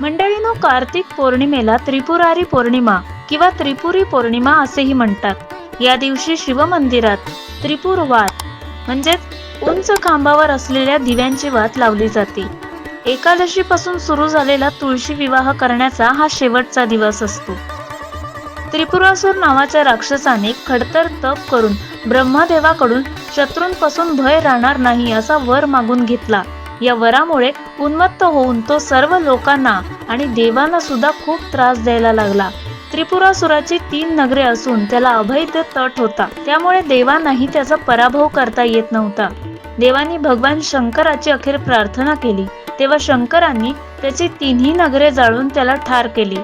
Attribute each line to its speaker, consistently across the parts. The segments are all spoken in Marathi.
Speaker 1: मंडळीनो कार्तिक पौर्णिमेला त्रिपुरारी पौर्णिमा किंवा त्रिपुरी पौर्णिमा असेही म्हणतात. या दिवशी शिवमंदिरात त्रिपुर वात म्हणजेच उंच खांबावर असलेल्या दिव्यांची वात लावली जाते. एकादशी पासून सुरू झालेला तुळशी विवाह करण्याचा हा शेवटचा दिवस असतो. त्रिपुरासूर नावाच्या राक्षसाने खडतर तप करून ब्रह्मदेवाकडून शत्रूंपासून भय राहणार नाही असा वर मागून घेतला. या वरामुळे उन्मत्त होऊन तो सर्व लोकांना आणि देवांना सुद्धा खूप त्रास द्यायला लागला. त्रिपुरासुराची तीन नगरे असून त्याला अभैद्य तट होता. त्यामुळे देवांनाही त्याचा पराभव करता येत नव्हता. देवांनी भगवान शंकराची अखेर प्रार्थना केली. तेव्हा शंकरांनी त्याची तिन्ही नगरे जाळून त्याला ठार केली.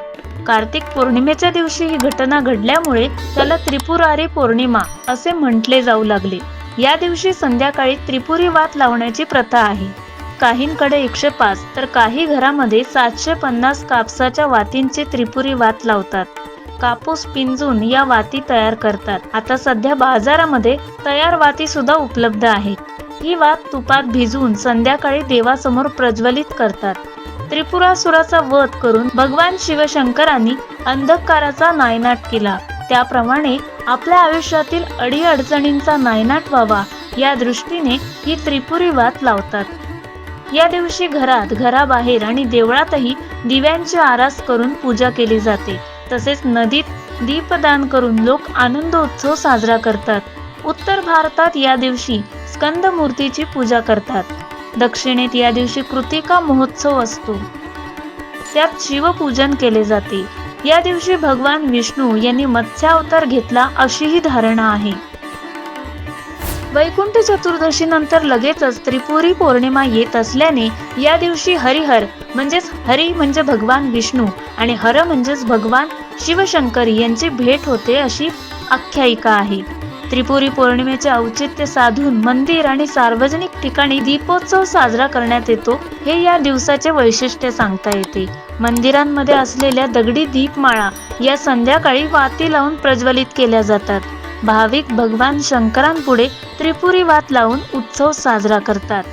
Speaker 1: कार्तिक पौर्णिमेच्या दिवशी ही घटना घडल्यामुळे त्याला त्रिपुरारी पौर्णिमा असे म्हटले जाऊ लागले. या दिवशी संध्याकाळी त्रिपुरी वात लावण्याची प्रथा आहे. काहींकडे एकशे पाच तर काही घरामध्ये सातशे पन्नास कापसाच्या वातींचे त्रिपुरी वात लावतात. कापूस पिंजून या वाती तयार करतात. आता सध्या बाजारामध्ये तयार वाती सुद्धा उपलब्ध आहेत. ही वात तुपात भिजवून संध्याकाळी देवासमोर प्रज्वलित करतात. त्रिपुरासुराचा वध करून भगवान शिवशंकरांनी अंधकाराचा नायनाट केला. त्याप्रमाणे आपल्या आयुष्यातील अडीअडचणींचा नायनाट व्हावा या दृष्टीने ही त्रिपुरी वात लावतात. या दिवशी घरात घराबाहेर आणि देवळातही दिव्यांची आरास करून पूजा केली जाते. तसेच नदीत दीपदान करून लोक आनंद उत्सव साजरा करतात. उत्तर भारतात या दिवशी स्कंद मूर्तीची पूजा करतात. दक्षिणेत या दिवशी कृतिका महोत्सव असतो. त्यात शिवपूजन केले जाते. या दिवशी भगवान विष्णू यांनी मत्स्यावतार घेतला अशीही धारणा आहे. वैकुंठ चतुर्दशी नंतर लगेचच त्रिपुरी पौर्णिमा येत असल्याने या दिवशी हरिहर म्हणजेच हरी म्हणजे भगवान विष्णू आणि हर म्हणजेच भगवान शिवशंकर यांची भेट होते अशी आख्यायिका आहे. त्रिपुरी पौर्णिमेचे औचित्य साधून मंदिर आणि सार्वजनिक ठिकाणी दीपोत्सव साजरा करण्यात येतो हे या दिवसाचे वैशिष्ट्य सांगता येते. मंदिरांमध्ये असलेल्या दगडी दीपमाळा या संध्याकाळी वाती लावून प्रज्वलित केल्या जातात. भाविक भगवान शंकरांपुढे त्रिपुरी वात लावून उत्सव साजरा करतात.